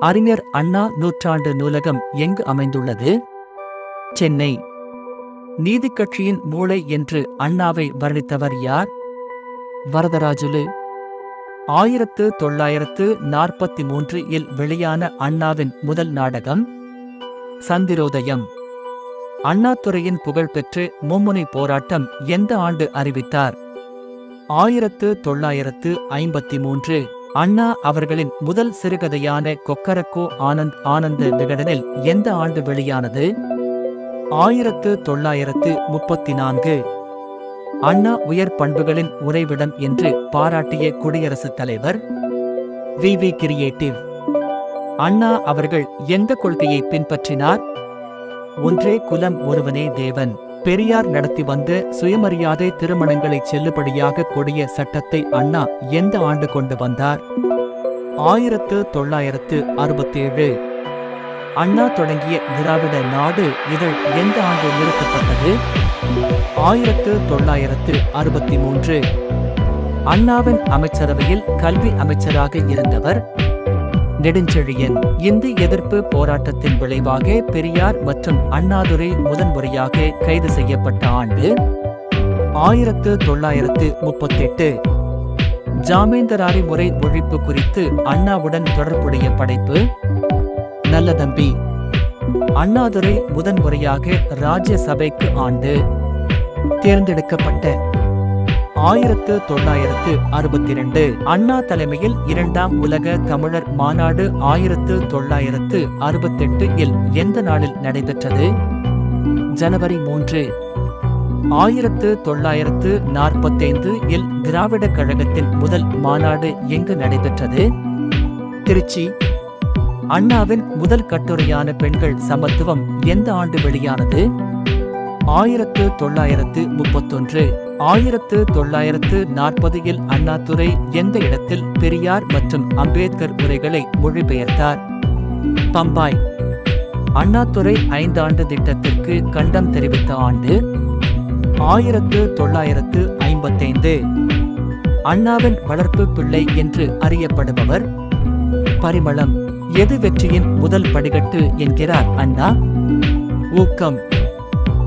அறிஞர் அண்ணா நூற்றாண்டு நூலகம் எங்கு அமைந்துள்ளது? சென்னை. நீதிக் கட்சியின் மூளை என்று அண்ணாவை வர்ணித்தவர் யார்? வரதராஜுலு. ஆயிரத்து தொள்ளாயிரத்து நாற்பத்தி மூன்று இல் வெளியான அண்ணாவின் முதல் நாடகம் சந்திரோதயம். அண்ணாதுரையின் புகழ்பெற்று மும்முனை போராட்டம் எந்த ஆண்டு அறிவித்தார்? ஆயிரத்து தொள்ளாயிரத்து ஐம்பத்தி மூன்று அண்ணா அவர்களின் முதல் சிறுகதையான கொக்கரக்கோ ஆனந்த் ஆனந்த விகடனில் எந்த ஆண்டு வெளியானது? ஆயிரத்து தொள்ளாயிரத்து முப்பத்தி நான்கு அண்ணா உயர் பண்புகளின் உறைவிடம் என்று பாராட்டிய குடியரசுத் தலைவர் வி. வி. கிரியேட்டிவ். அண்ணா அவர்கள் எந்த கொள்கையை பின்பற்றினார்? ஒன்றே குலம் ஒருவனே தேவன். பெரியார் நடத்தி வந்த சுயமரியாதை திருமணங்களை செல்லுபடியாக கொடிய சட்டத்தை அண்ணா எந்த ஆண்டு கொண்டு வந்தார்? ஆயிரத்து தொள்ளாயிரத்து அறுபத்தேழு. அண்ணா தொடங்கிய திராவிட நாடு இதழ் எந்த ஆண்டு நிறுத்தப்பட்டது? ஆயிரத்து தொள்ளாயிரத்து அறுபத்தி மூன்று. அண்ணாவின் அமைச்சரவையில் கல்வி அமைச்சராக இருந்தவர் நெடுஞ்செழியன். இந்தி எதிர்ப்பு போராட்டத்தின் விளைவாக பெரியார் மற்றும் அண்ணாதுரை முதன்முறையாக கைது செய்யப்பட்ட ஆண்டு ஆயிரத்து தொள்ளாயிரத்து முப்பத்தெட்டு. ஜாமீன்தாரி முறை ஒழிப்பு குறித்து அண்ணாவுடன் தொடர்புடைய படைப்பு நல்லதம்பி அண்ணாதுரை முதன்முறையாக ராஜ்யசபைக்கு ஆண்டு தேர்ந்தெடுக்கப்பட்ட ஆயிரத்து தொள்ளாயிரத்து அறுபத்தி இரண்டு அண்ணா தலைமையில் இரண்டாம் உலக தமிழர் மாநாடு ஆயிரத்து தொள்ளாயிரத்து அறுபத்தெட்டு இல் எந்த நாளில் நடைபெற்றது? ஜனவரி மூன்று. ஆயிரத்து தொள்ளாயிரத்து நாற்பத்தைந்து இல் திராவிடக் கழகத்தின் முதல் மாநாடு எங்கு நடைபெற்றது? திருச்சி. அண்ணாவின் முதல் கட்டுரையான பெண்கள் சமத்துவம் எந்த ஆண்டு வெளியானது? ஆயிரத்து தொள்ளாயிரத்து முப்பத்தொன்று. ஆயிரத்து தொள்ளாயிரத்து நாற்பதில் அண்ணாதுரை எந்த இடத்தில் பெரியார் மற்றும் அம்பேத்கர் உரைகளை மொழிபெயர்த்தார்? பம்பாய். அண்ணாதுரை ஐந்தாண்டு திட்டத்திற்கு கண்டம் தெரிவித்த ஆண்டு ஆயிரத்து தொள்ளாயிரத்து ஐம்பத்தைந்து. அண்ணாவின் வளர்ப்பு பிள்ளை என்று அறியப்படுபவர் பரிமளம். எது வெற்றியின் முதல் படிகட்டு என்கிறார் அண்ணா? ஊக்கம்.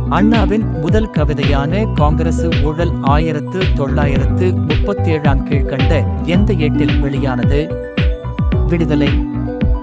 அண்ணாவின் முதல் கவிதையான காங்கிரசு ஊழல் ஆயிரத்து தொள்ளாயிரத்து முப்பத்தி ஏழாம் கீழ்கண்ட எந்த ஏட்டில் வெளியானது? விடுதலை.